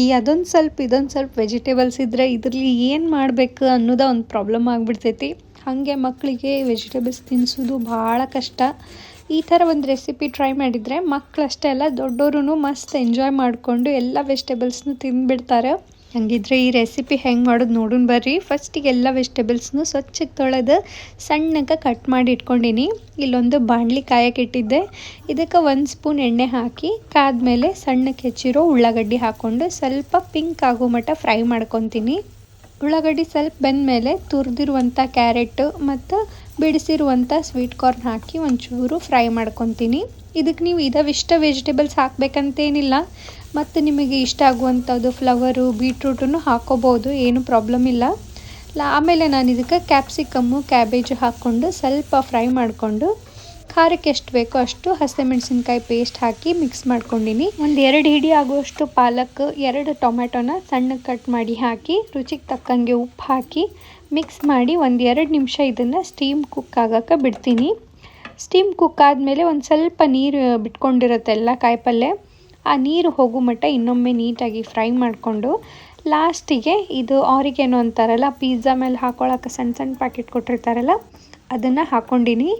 ಈ ಅದೊಂದು ಸ್ವಲ್ಪ ಇದೊಂದು ಸ್ವಲ್ಪ ವೆಜಿಟೇಬಲ್ಸ್ ಇದ್ದರೆ ಇದರಲ್ಲಿ ಏನು ಮಾಡಬೇಕು ಅನ್ನೋದ ಒಂದು ಪ್ರಾಬ್ಲಮ್ ಆಗಿಬಿಡ್ತೈತಿ. ಹಾಗೆ ಮಕ್ಕಳಿಗೆ ವೆಜಿಟೇಬಲ್ಸ್ ತಿನ್ನಿಸೋದು ಭಾಳ ಕಷ್ಟ. ಈ ಥರ ಒಂದು ರೆಸಿಪಿ ಟ್ರೈ ಮಾಡಿದರೆ ಮಕ್ಕಳಷ್ಟೇ ಅಲ್ಲ ದೊಡ್ಡವರು ಮಸ್ತ್ ಎಂಜಾಯ್ ಮಾಡಿಕೊಂಡು ಎಲ್ಲ ವೆಜಿಟೇಬಲ್ಸ್ನು ತಿಂದುಬಿಡ್ತಾರೆ ಹಂಗಿದ್ರೆ ಈ ರೆಸಿಪಿ ಹೆಂಗೆ ಮಾಡೋದು ನೋಡೋಣ ಬರ್ರಿ. ಫಸ್ಟಿಗೆ ಎಲ್ಲ ವೆಜಿಟೇಬಲ್ಸ್ನು ಸ್ವಚ್ಛಕ್ಕೆ ತೊಳೆದು ಸಣ್ಣಕ್ಕೆ ಕಟ್ ಮಾಡಿ ಇಟ್ಕೊಂಡಿನಿ. ಇಲ್ಲೊಂದು ಬಾಣಲಿ ಕಾಯಕ್ಕೆ ಇಟ್ಟಿದ್ದೆ. ಇದಕ್ಕೆ ಒಂದು ಸ್ಪೂನ್ ಎಣ್ಣೆ ಹಾಕಿ, ಕಾದ್ಮೇಲೆ ಸಣ್ಣಕ್ಕೆ ಹೆಚ್ಚಿರೋ ಉಳ್ಳಾಗಡ್ಡಿ ಹಾಕ್ಕೊಂಡು ಸ್ವಲ್ಪ ಪಿಂಕ್ ಆಗೋ ಮಟ್ಟ ಫ್ರೈ ಮಾಡ್ಕೊತೀನಿ. ಉಳ್ಳಾಗಡ್ಡಿ ಸ್ವಲ್ಪ ಬೆಂದ ಮೇಲೆ ತುರಿದಿರುವಂಥ ಕ್ಯಾರೆಟ್ ಮತ್ತು ಬಿಡಿಸಿರುವಂಥ ಸ್ವೀಟ್ ಕಾರ್ನ್ ಹಾಕಿ ಒಂಚೂರು ಫ್ರೈ ಮಾಡ್ಕೊತೀನಿ. ಇದಕ್ಕೆ ನೀವು ಇದವಿಷ್ಟ ವೆಜಿಟೇಬಲ್ಸ್ ಹಾಕಬೇಕಂತೇನಿಲ್ಲ. ಮತ್ತು ನಿಮಗೆ ಇಷ್ಟ ಆಗುವಂಥದ್ದು ಫ್ಲವರು, ಬೀಟ್ರೂಟನ್ನು ಹಾಕೋಬೋದು, ಏನು ಪ್ರಾಬ್ಲಮ್ ಇಲ್ಲ. ಆಮೇಲೆ ನಾನು ಇದಕ್ಕೆ ಕ್ಯಾಪ್ಸಿಕಮ್ಮು, ಕ್ಯಾಬೇಜು ಹಾಕ್ಕೊಂಡು ಸ್ವಲ್ಪ ಫ್ರೈ ಮಾಡಿಕೊಂಡು ಖಾರಕ್ಕೆ ಎಷ್ಟು ಬೇಕೋ ಅಷ್ಟು ಹಸಿಮೆಣಸಿನ್ಕಾಯಿ ಪೇಸ್ಟ್ ಹಾಕಿ ಮಿಕ್ಸ್ ಮಾಡ್ಕೊಂಡಿನಿ. ಒಂದು ಎರಡು ಹಿಡಿ ಆಗುವಷ್ಟು ಪಾಲಕ್, ಎರಡು ಟೊಮೆಟೊನ ಸಣ್ಣ ಕಟ್ ಮಾಡಿ ಹಾಕಿ, ರುಚಿಗೆ ತಕ್ಕಂಗೆ ಉಪ್ಪು ಹಾಕಿ ಮಿಕ್ಸ್ ಮಾಡಿ ಒಂದು ಎರಡು ನಿಮಿಷ ಇದನ್ನು ಸ್ಟೀಮ್ ಕುಕ್ ಆಗೋಕ್ಕೆ ಬಿಡ್ತೀನಿ. ಸ್ಟೀಮ್ ಕುಕ್ ಆದಮೇಲೆ ಒಂದು ಸ್ವಲ್ಪ ನೀರು ಬಿಟ್ಕೊಂಡಿರುತ್ತೆ ಎಲ್ಲ ಕಾಯಿಪಲ್ಯ ಆ ನೀರು ಹೋಗೋ ಮಟ್ಟ ಇನ್ನೊಮ್ಮೆ ನೀಟಾಗಿ ಫ್ರೈ ಮಾಡಿಕೊಂಡು ಲಾಸ್ಟಿಗೆ ಇದು ಆರಿಗೇನೋ ಅಂತಾರಲ್ಲ ಪಿಜ್ಜಾ ಮೇಲೆ ಹಾಕೊಳ್ಳೋಕೆ ಸಣ್ಣ ಸಣ್ಣ ಪ್ಯಾಕೆಟ್ ಕೊಟ್ಟಿರ್ತಾರಲ್ಲ, ಅದನ್ನು ಹಾಕ್ಕೊಂಡಿನಿ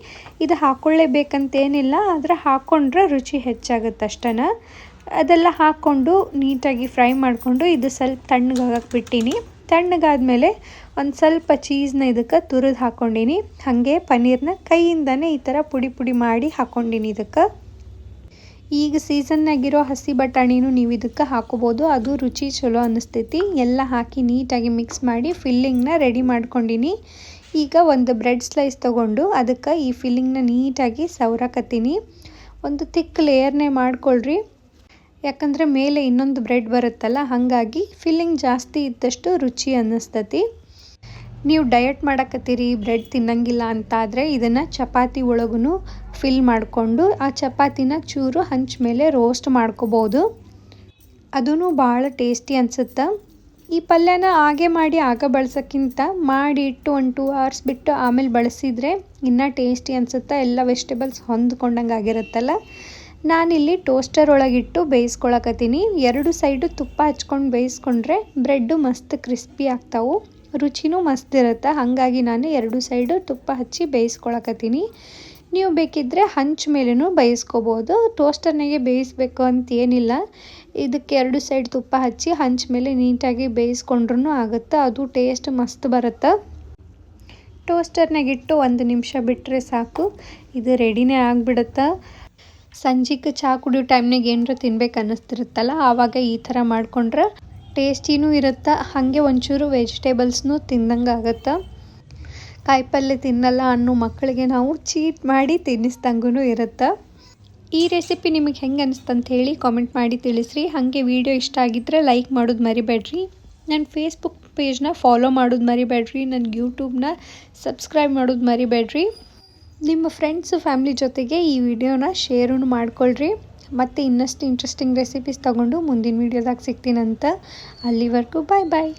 ಇದು ಹಾಕ್ಕೊಳ್ಳೇಬೇಕಂತೇನಿಲ್ಲ ಆದರೆ ಹಾಕ್ಕೊಂಡ್ರೆ ರುಚಿ ಹೆಚ್ಚಾಗುತ್ತೆ ಅಷ್ಟೇ ಅದೆಲ್ಲ ಹಾಕ್ಕೊಂಡು ನೀಟಾಗಿ ಫ್ರೈ ಮಾಡಿಕೊಂಡು ಇದು ಸ್ವಲ್ಪ ತಣ್ಣಗಾಗಕ್ಕೆ ಬಿಟ್ಟಿನಿ ತಣ್ಣಗಾದಮೇಲೆ ಒಂದು ಸ್ವಲ್ಪ ಚೀಸ್ನ ಇದಕ್ಕೆ ತುರಿದು ಹಾಕ್ಕೊಂಡಿನಿ ಹಾಗೆ ಪನ್ನೀರ್ನ ಕೈಯಿಂದನೇ ಈ ಥರ ಪುಡಿ ಪುಡಿ ಮಾಡಿ ಹಾಕ್ಕೊಂಡಿನಿ ಇದಕ್ಕೆ. ಈಗ ಸೀಸನ್ನಾಗಿರೋ ಹಸಿ ಬಟಾಣಿನೂ ನೀವು ಇದಕ್ಕೆ ಹಾಕೋಬೋದು. ಅದು ರುಚಿ ಚಲೋ ಅನ್ನಿಸ್ತೈತಿ ಎಲ್ಲ ಹಾಕಿ ನೀಟಾಗಿ ಮಿಕ್ಸ್ ಮಾಡಿ ಫಿಲ್ಲಿಂಗ್ನ ರೆಡಿ ಮಾಡ್ಕೊಂಡಿನಿ. ಈಗ ಒಂದು ಬ್ರೆಡ್ ಸ್ಲೈಸ್ ತೊಗೊಂಡು ಅದಕ್ಕೆ ಈ ಫಿಲ್ಲಿಂಗ್ನ ನೀಟಾಗಿ ಸವರಾಕತ್ತೀನಿ. ಒಂದು ತಿಕ್ ಲೇಯರ್ನೇ ಮಾಡ್ಕೊಳ್ರಿ. ಯಾಕಂದರೆ ಮೇಲೆ ಇನ್ನೊಂದು ಬ್ರೆಡ್ ಬರುತ್ತಲ್ಲ, ಹಾಗಾಗಿ ಫಿಲ್ಲಿಂಗ್ ಜಾಸ್ತಿ ಇದ್ದಷ್ಟು ರುಚಿ ಅನ್ನಿಸ್ತತಿ ನೀವು ಡಯಟ್ ಮಾಡಕತ್ತೀರಿ ಬ್ರೆಡ್ ತಿನ್ನಂಗಿಲ್ಲ ಅಂತ ಆದರೆ ಇದನ್ನು ಚಪಾತಿ ಒಳಗೂ ಫಿಲ್ ಮಾಡಿಕೊಂಡು ಆ ಚಪಾತಿನ ಚೂರು ಹಂಚ ಮೇಲೆ ರೋಸ್ಟ್ ಮಾಡ್ಕೋಬೋದು. ಅದೂ ಭಾಳ ಟೇಸ್ಟಿ ಅನಿಸುತ್ತೆ. ಈ ಪಲ್ಯನ ಹಾಗೆ ಮಾಡಿ ಆಗ ಬಳಸೋಕ್ಕಿಂತ ಮಾಡಿ ಇಟ್ಟು ಒನ್ ಟೂ ಅವರ್ಸ್ ಬಿಟ್ಟು ಆಮೇಲೆ ಬಳಸಿದರೆ ಇನ್ನೂ ಟೇಸ್ಟಿ ಅನಿಸುತ್ತೆ, ಎಲ್ಲ ವೆಜಿಟೇಬಲ್ಸ್ ಹೊಂದ್ಕೊಂಡಂಗೆ ಆಗಿರುತ್ತಲ್ಲ. ನಾನಿಲ್ಲಿ ಟೋಸ್ಟರ್ ಒಳಗಿಟ್ಟು ಬೇಯಿಸ್ಕೊಳಕತ್ತೀನಿ. ಎರಡು ಸೈಡು ತುಪ್ಪ ಹಚ್ಕೊಂಡು ಬೇಯಿಸ್ಕೊಂಡ್ರೆ ಬ್ರೆಡ್ಡು ಮಸ್ತ್ ಕ್ರಿಸ್ಪಿ ಆಗ್ತಾವೆ. ರುಚಿನೂ ಮಸ್ತ್ ಇರುತ್ತೆ. ಹಾಗಾಗಿ ನಾನು ಎರಡು ಸೈಡು ತುಪ್ಪ ಹಚ್ಚಿ ಬೇಯಿಸ್ಕೊಳಕತ್ತೀನಿ. ನೀವು ಬೇಕಿದ್ದರೆ ಹಂಚ್ ಮೇಲೂ ಬೇಯಿಸ್ಕೋಬೋದು. ಟೋಸ್ಟರ್ನಾಗೆ ಬೇಯಿಸ್ಬೇಕು ಅಂತ ಏನಿಲ್ಲ. ಇದಕ್ಕೆ ಎರಡು ಸೈಡ್ ತುಪ್ಪ ಹಚ್ಚಿ ಹಂಚ್ ಮೇಲೆ ನೀಟಾಗಿ ಬೇಯಿಸ್ಕೊಂಡ್ರೂ ಆಗುತ್ತೆ. ಅದು ಟೇಸ್ಟ್ ಮಸ್ತ್ ಬರುತ್ತೆ. ಟೋಸ್ಟರ್ನಾಗಿಟ್ಟು ಒಂದು ನಿಮಿಷ ಬಿಟ್ಟರೆ ಸಾಕು. ಇದು ರೆಡಿನೇ ಆಗಿಬಿಡುತ್ತೆ. ಸಂಜೆಗೆ ಚಹಾ ಕುಡಿಯೋ ಟೈಮ್ನಾಗ ಏನರ ತಿನ್ಬೇಕು ಅನ್ನಿಸ್ತಿರುತ್ತಲ್ಲ, ಆವಾಗ ಈ ಥರ ಮಾಡ್ಕೊಂಡ್ರೆ ಟೇಸ್ಟಿನೂ ಇರುತ್ತೆ, ಹಾಗೆ ಒಂಚೂರು ವೆಜಿಟೇಬಲ್ಸ್ನೂ ತಿಂದಂಗೆ ಆಗುತ್ತೆ? ಕಾಯಿಪಲ್ಯ ತಿನ್ನಲ್ಲ ಅನ್ನೋ ಮಕ್ಕಳಿಗೆ ನಾವು ಚೀಟ್ ಮಾಡಿ ತಿನ್ನಿಸ್ದಂಗೂ ಇರುತ್ತೆ? ಈ ರೆಸಿಪಿ ನಿಮಗೆ ಹೆಂಗೆ ಅನಿಸ್ತಂತ ಹೇಳಿ ಕಾಮೆಂಟ್ ಮಾಡಿ ತಿಳಿಸ್ರಿ. ಹಾಗೆ ವಿಡಿಯೋ ಇಷ್ಟ ಆಗಿದ್ದರೆ ಲೈಕ್ ಮಾಡೋದು ಮರಿಬೇಡ್ರಿ. ನನ್ನ ಫೇಸ್ಬುಕ್ ಪೇಜ್ನ ಫಾಲೋ ಮಾಡೋದು ಮರಿಬೇಡ್ರಿ. ನನ್ನ ಯೂಟ್ಯೂಬ್ನ ಸಬ್ಸ್ಕ್ರೈಬ್ ಮಾಡೋದು ಮರಿಬೇಡ್ರಿ. ನಿಮ್ಮ ಫ್ರೆಂಡ್ಸು ಫ್ಯಾಮ್ಲಿ ಜೊತೆಗೆ ಈ ವಿಡಿಯೋನ ಶೇರೂ ಮಾಡ್ಕೊಳ್ರಿ. ಮತ್ತು ಇನ್ನಷ್ಟು ಇಂಟ್ರೆಸ್ಟಿಂಗ್ ರೆಸಿಪೀಸ್ ತೊಗೊಂಡು ಮುಂದಿನ ವೀಡಿಯೋದಾಗ ಸಿಗ್ತೀನಂತ ಅಲ್ಲಿವರೆಗೂ ಬಾಯ್ ಬಾಯ್